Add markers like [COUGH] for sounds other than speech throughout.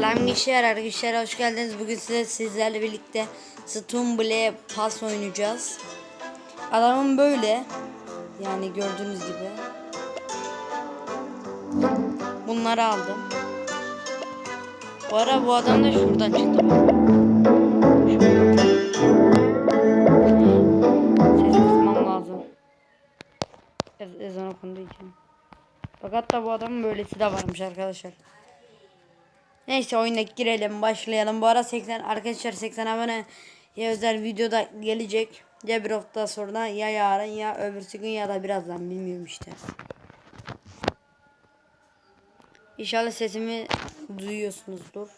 Selam gençler arkadaşlar hoş geldiniz. Bugün size sizlerle birlikte Stumble pas oynayacağız. Adamım böyle. Yani gördüğünüz gibi. Bunları aldım. Bu ara bu adam da şuradan çıktı. Ses kısmam lazım. Ez ezan okunduğu için. Fakat da bu adamın böylesi de varmış arkadaşlar. Neyse oyuna girelim başlayalım. Bu ara 80 arkadaşlar 80 abone ya özel videoda gelecek. Ya bir hafta sonra ya yarın ya öbürsü gün ya da birazdan bilmiyorum işte. İnşallah sesimi duyuyorsunuzdur.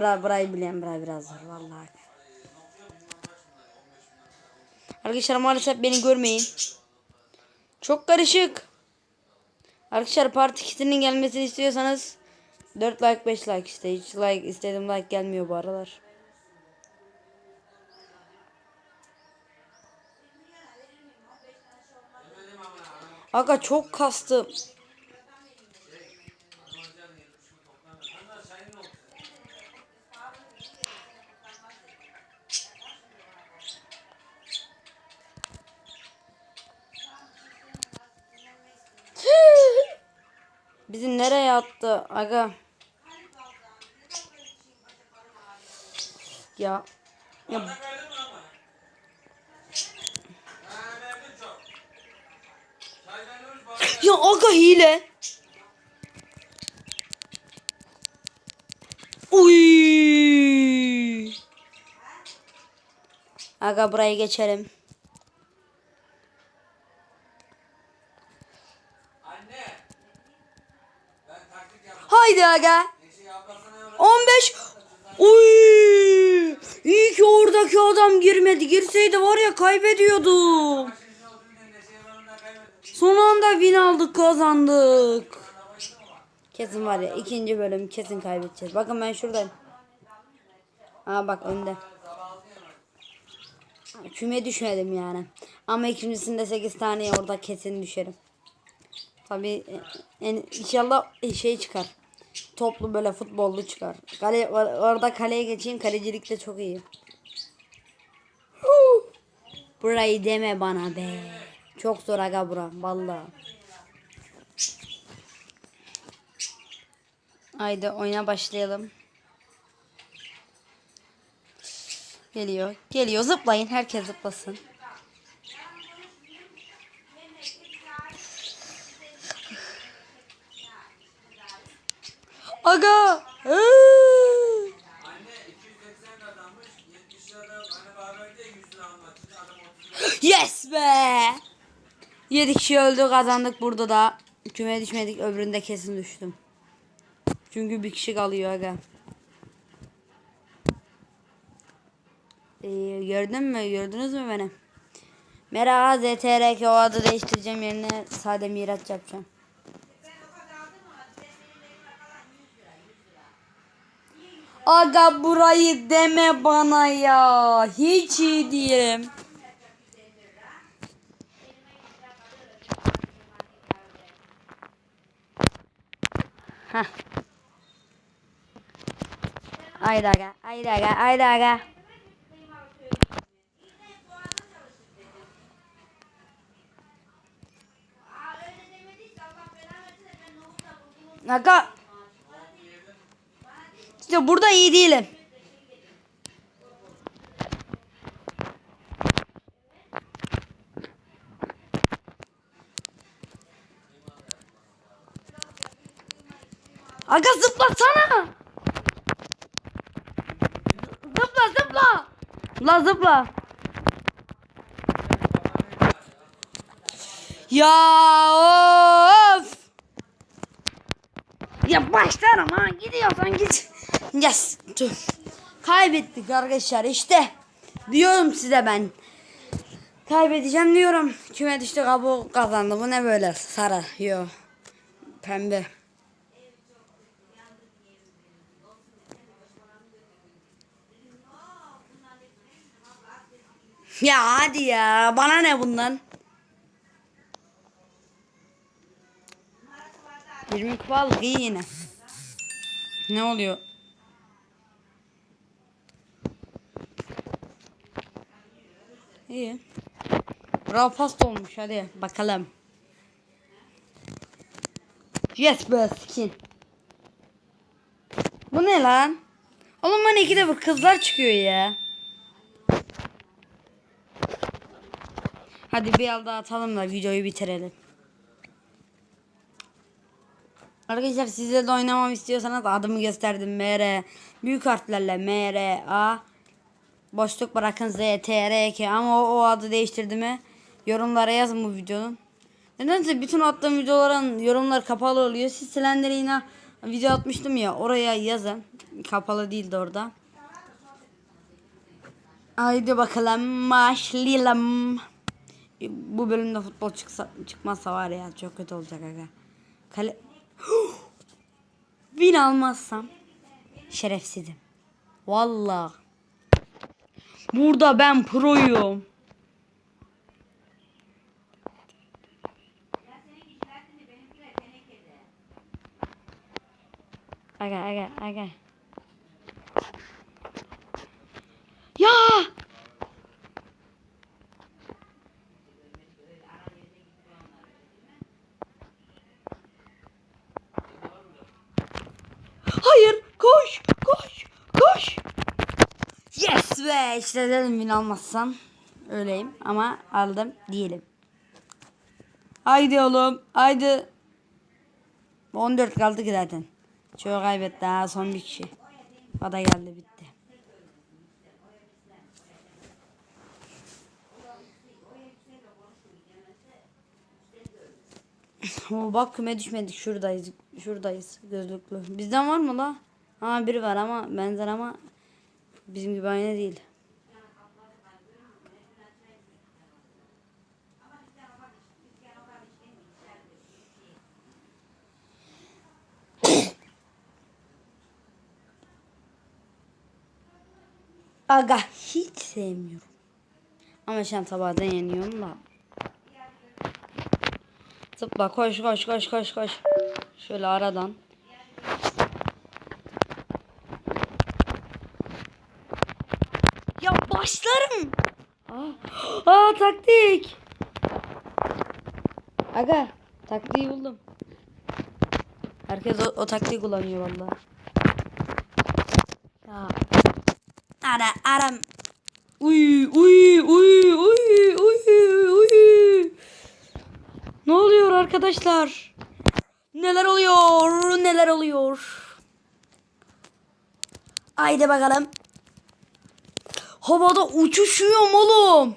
Bura burayı bilen bura biraz zor vallahi. Arkadaşlar maalesef beni görmeyin. Çok karışık. Arkadaşlar part 2'sinin gelmesini istiyorsanız 4 like 5 like işte. Hiç like istedim like gelmiyor bu aralar. Aga çok kastım. Bizi nereye attı aga? Ya. Ya. Ya aga hile. Uy. Aga burayı geçelim. Haydi aga. 15. Uy! İyi ki oradaki adam girmedi. Girseydi var ya kaybediyordum. Son anda win aldık kazandık. Kesin var ya ikinci bölüm kesin kaybedeceğiz. Bakın ben şuradayım. Aa bak önde. Küme düşmedim yani. Ama ikincisinde 8 tane orada kesin düşerim. Tabii en, inşallah şey çıkar. Toplu böyle futbollu çıkar. Kale, or- orada kaleye geçeyim. Kalecilik de çok iyi. Burayı deme bana be. Çok zor aga bura. Vallahi. Haydi oyuna başlayalım. Geliyor. Geliyor. Zıplayın. Herkes zıplasın. Aga. Yes be. 7 kişi öldü kazandık burada da. Küme düşmedik öbüründe kesin düştüm. Çünkü bir kişi kalıyor aga. Ee, gördün mü? Gördünüz mü beni? Merhaba ZTRK o adı değiştireceğim yerine sade miraç yapacağım. Aga burayı deme bana ya. Hiç iyi değilim. Heh. Haydi aga, haydi aga, haydi aga. Aga. İşte burada iyi değilim. Aga zıplasana. Zıpla zıpla. La zıpla. Ya of. Başlarım ha gidiyorsan git. Yes. Tüh. Kaybettik arkadaşlar işte. Diyorum size ben. Kaybedeceğim diyorum. Küme düştü kabuğu kazandı. Bu ne böyle sarı. Yo. Pembe. Ya hadi ya. Bana ne bundan? 20 kupa aldık iyi yine. Ne oluyor? İyi. Bravo pasta olmuş hadi bakalım. Yes be skin. Bu ne lan? Oğlum bana ikide bu kızlar çıkıyor ya. Hadi bir al daha atalım da videoyu bitirelim. Arkadaşlar sizle de oynamam istiyorsanız adımı gösterdim. MR büyük harflerle MR A boşluk bırakın Z T R K ama o, o adı değiştirdi mi? Yorumlara yazın bu videonun. Nedense bütün attığım videoların yorumlar kapalı oluyor. Siz Slender'e yine video atmıştım ya oraya yazın. Kapalı değildi orada. Haydi bakalım başlayalım. Bu bölümde futbol çıksa, çıkmazsa var ya çok kötü olacak aga. Kale... Bin almazsam şerefsizim. Vallahi. Burada ben proyum. Aga aga aga. Ya! Hayır, koş, koş, koş. Be işte dedim bin almazsam öyleyim ama aldım diyelim. Haydi oğlum haydi. 14 kaldı ki zaten. Çoğu kaybetti ha son bir kişi. O da geldi bitti. [LAUGHS] Oo, bak küme düşmedik şuradayız şuradayız gözlüklü. Bizden var mı la? Ha biri var ama benzer ama bizim gibi aynı değil. Aga hiç sevmiyorum. Ama şansa bazen yeniyorum da. Zıpla koş koş koş koş koş. Şöyle aradan. Ya başlarım. Aa, aa taktik. Aga taktiği buldum. Herkes o, o taktiği kullanıyor vallahi. Ya. Ara aram. Uy uy uy uy uy uy. Ne oluyor arkadaşlar? Neler oluyor? Neler oluyor? Haydi bakalım. Havada uçuşuyorum oğlum.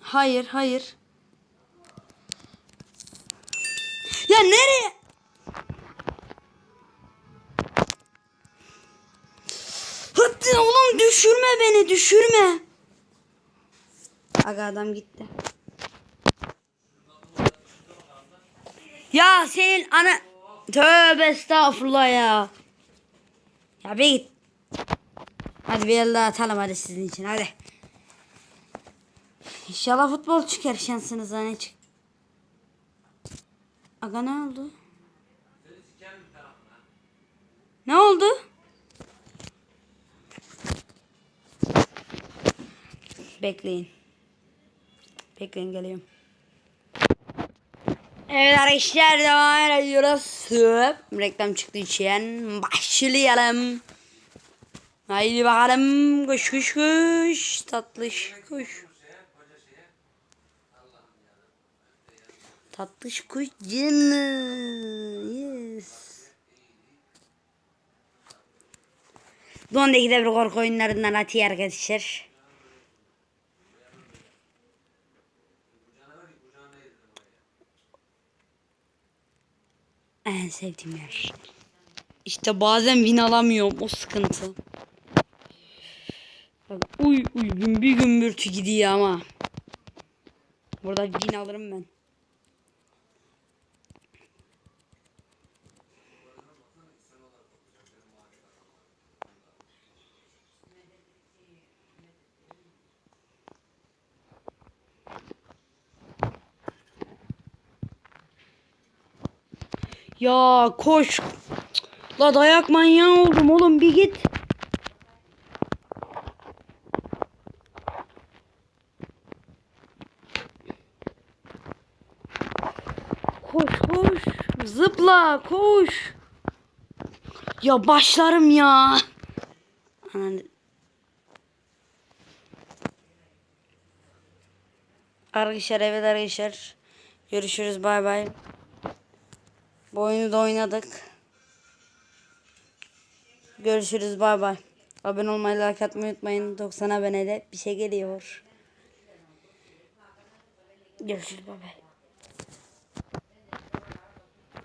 Hayır, hayır. Ya nereye? Düşürme beni, düşürme. Aga adam gitti. Ya senin ana... Tövbe estağfurullah ya. Ya bir git. Hadi bir el daha atalım hadi sizin için hadi. İnşallah futbol çıkar şansınıza ne çık. Aga ne oldu? Ne oldu? Bekleyin. Bekleyin geliyorum. Evet arkadaşlar devam ediyoruz. Reklam çıktığı için başlayalım. Haydi bakalım. Koş koş koş. Tatlış koş. Tatlış kuş canım. Yes. Don'daki de bir korku oyunlarından atıyor arkadaşlar. En sevdiğim yer. İşte bazen win alamıyorum. O sıkıntı. Uy uy gümbür gümbürtü gidiyor ama. Burada win alırım ben. Ya koş. La dayak manyağı oldum oğlum bir git. Koş koş. Zıpla koş. Ya başlarım ya. Arkadaşlar evet arkadaşlar. Görüşürüz bay bay. Bu oyunu da oynadık. Görüşürüz bay bay. Abone olmayı like atmayı unutmayın. 90 abonede bir şey geliyor. Görüşürüz bay bay.